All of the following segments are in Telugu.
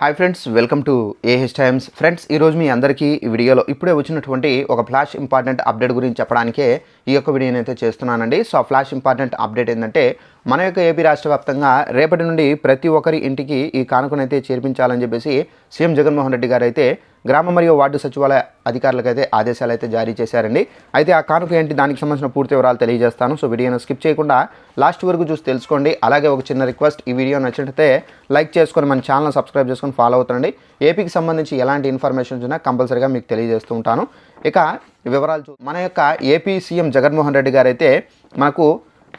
Hi friends welcome to AH Times friends ఈరోజు మీ అందరికీ ఈ వీడియోలో ఇప్పుడే వచ్చినటువంటి ఒక ఫ్లాష్ ఇంపార్టెంట్ అప్డేట్ గురించి చెప్పడానికే ఈ యొక్క వీడియోని అయితే చేస్తున్నానండి. సో ఆ ఫ్లాష్ ఇంపార్టెంట్ అప్డేట్ ఏంటంటే మన యొక్క ఏపీ రాష్ట్ర వ్యాప్తంగా రేపటి నుండి ప్రతి ఒక్కరి ఇంటికి ఈ కానుకనైతే చేర్పించాలని చెప్పేసి సీఎం జగన్మోహన్ రెడ్డి గారు అయితే గ్రామ మరియు వార్డు సచివాలయ అధికారులకైతే ఆదేశాలు అయితే జారీ చేశారండి. అయితే ఆ కానుక ఏంటి? దానికి సంబంధించిన పూర్తి వివరాలు తెలియజేస్తాను. సో వీడియోను స్కిప్ చేయకుండా లాస్ట్ వరకు చూసి తెలుసుకోండి. అలాగే ఒక చిన్న రిక్వెస్ట్ ఈ వీడియో నచ్చినట్లయితే లైక్ చేసుకొని మన ఛానల్ సబ్స్క్రైబ్ చేసుకొని ఫాలో అవుతుండండి. ఏపీకి సంబంధించి ఎలాంటి ఇన్ఫర్మేషన్ ఉన్నా కంపల్సరీగా మీకు తెలియజేస్తూ ఉంటాను. ఇక వివరాలు చూ మన యొక్క ఏపీ సీఎం జగన్మోహన్ రెడ్డి గారు అయితే మనకు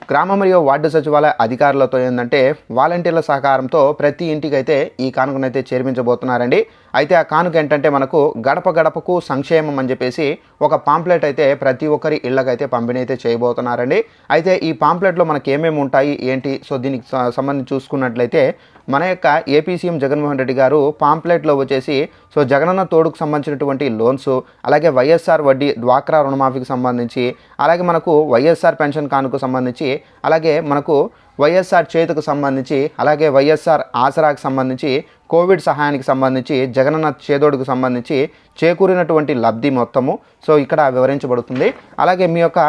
గ్రామ మరియు వార్డు సచివాలయ అధికారులతో ఏంటంటే వాలంటీర్ల సహకారంతో ప్రతి ఇంటికి అయితే ఈ కానుకనైతే చేర్పించబోతున్నారండి. అయితే ఆ కానుక ఏంటంటే మనకు గడప గడపకు సంక్షేమం అని చెప్పేసి ఒక పాంప్లెట్ అయితే ప్రతి ఒక్కరి ఇళ్ళకైతే పంపిణీ అయితే చేయబోతున్నారండి. అయితే ఈ పాంప్లెట్లో మనకి ఏమేమి ఉంటాయి ఏంటి? సో దీనికి సంబంధించి చూసుకున్నట్లయితే మన యొక్క ఏపీ సీఎం జగన్మోహన్ రెడ్డి గారు పాంప్లెట్లో వచ్చేసి సో జగనన్న తోడుకు సంబంధించినటువంటి లోన్స్ అలాగే వైఎస్ఆర్ వడ్డీ డ్వాక్రా రుణమాఫీకి సంబంధించి అలాగే మనకు వైఎస్ఆర్ పెన్షన్ కానుకు సంబంధించి అలాగే మనకు వైఎస్ఆర్ చేతుకు సంబంధించి అలాగే వైఎస్ఆర్ ఆసరాకు సంబంధించి కోవిడ్ సహాయానికి సంబంధించి జగనన్న చేదోడుకు సంబంధించి చేకూరినటువంటి లబ్ధి మొత్తము. సో ఇక్కడ వివరించబడుతుంది. అలాగే మీ యొక్క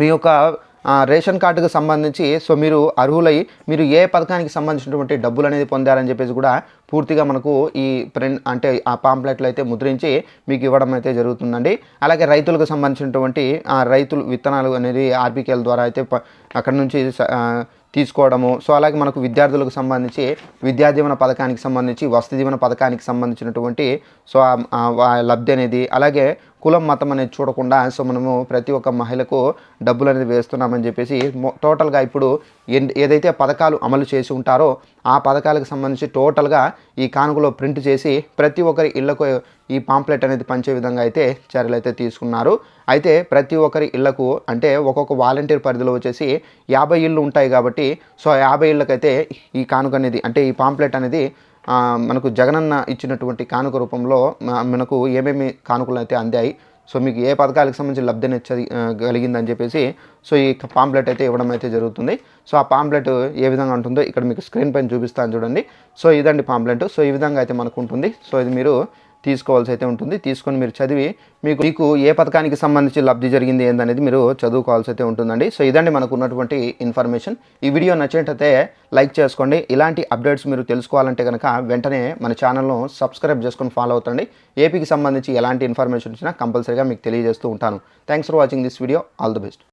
మీ యొక్క రేషన్ కార్డుకు సంబంధించి సో మీరు అర్హులై మీరు ఏ పథకానికి సంబంధించినటువంటి డబ్బులు అనేది పొందారని చెప్పేసి కూడా పూర్తిగా మనకు ఈ ప్రింట్ అంటే ఆ పాంప్లెట్లు అయితే ముద్రించి మీకు ఇవ్వడం అయితే జరుగుతుందండి. అలాగే రైతులకు సంబంధించినటువంటి ఆ, రైతులు విత్తనాలు అనేది ఆర్బీకేల ద్వారా అయితే ప- అక్కడ నుంచి తీసుకోవడము. సో అలాగే మనకు విద్యార్థులకు సంబంధించి విద్యా దీవెన పథకానికి సంబంధించి వసతి దీవెన పథకానికి సంబంధించినటువంటి సో లబ్ధి అనేది అలాగే కులం మతం అనేది చూడకుండా సో మనము ప్రతి ఒక్క మహిళకు డబ్బులు అనేది వేస్తున్నామని చెప్పేసి టోటల్గా ఇప్పుడు ఎన్- ఏదైతే పథకాలు అమలు చేసి ఉంటారో ఆ పథకాలకు సంబంధించి టోటల్గా ఈ కానుకలో ప్రింట్ చేసి ప్రతి ఒక్కరి ఇళ్ళకు ఈ పాంప్లెట్ అనేది పంచే విధంగా అయితే చర్యలు అయితే తీసుకున్నారు. అయితే ప్రతి ఒక్కరి ఇళ్ళకు అంటే ఒక్కొక్క వాలంటీర్ పరిధిలో వచ్చేసి యాభై ఇళ్ళు ఉంటాయి కాబట్టి సో యాభై ఇళ్ళకైతే ఈ కానుక అనేది అంటే ఈ పాంప్లెట్ అనేది మనకు జగనన్న ఇచ్చినటువంటి కానుక రూపంలో మనకు ఏమేమి కానుకలు అయితే అందాయి సో మీకు ఏ పథకాలకు సంబంధించి లబ్ధి అనేది కలిగిందని చెప్పేసి సో ఈ పాంప్లెట్ అయితే ఇవ్వడం అయితే జరుగుతుంది. సో ఆ పాంప్లెట్ ఏ విధంగా ఉంటుందో ఇక్కడ మీకు స్క్రీన్ పైన చూపిస్తాను చూడండి. సో ఇదండి పాంప్లెట్. సో ఈ విధంగా అయితే మనకు ఉంటుంది. సో ఇది మీరు తీసుకోవాల్సి అయితే ఉంటుంది. తీసుకొని మీరు చదివి మీకు మీకు ఏ పథకానికి సంబంధించి లబ్ధి జరిగింది ఏందనేది మీరు చదువుకోవాల్సి అయితే ఉంటుందండి. సో ఇదండి మనకు ఉన్నటువంటి ఇన్ఫర్మేషన్. ఈ వీడియో నచ్చేటైతే లైక్ చేసుకోండి. ఇలాంటి అప్డేట్స్ మీరు తెలుసుకోవాలంటే కనుక వెంటనే మన ఛానల్ను సబ్స్క్రైబ్ చేసుకొని ఫాలో అవుతండి. ఏపీకి సంబంధించి ఎలాంటి ఇన్ఫర్మేషన్ వచ్చినా కంపల్సరీగా మీకు తెలియజేస్తూ ఉంటాను. Thanks for watching this video. All the best.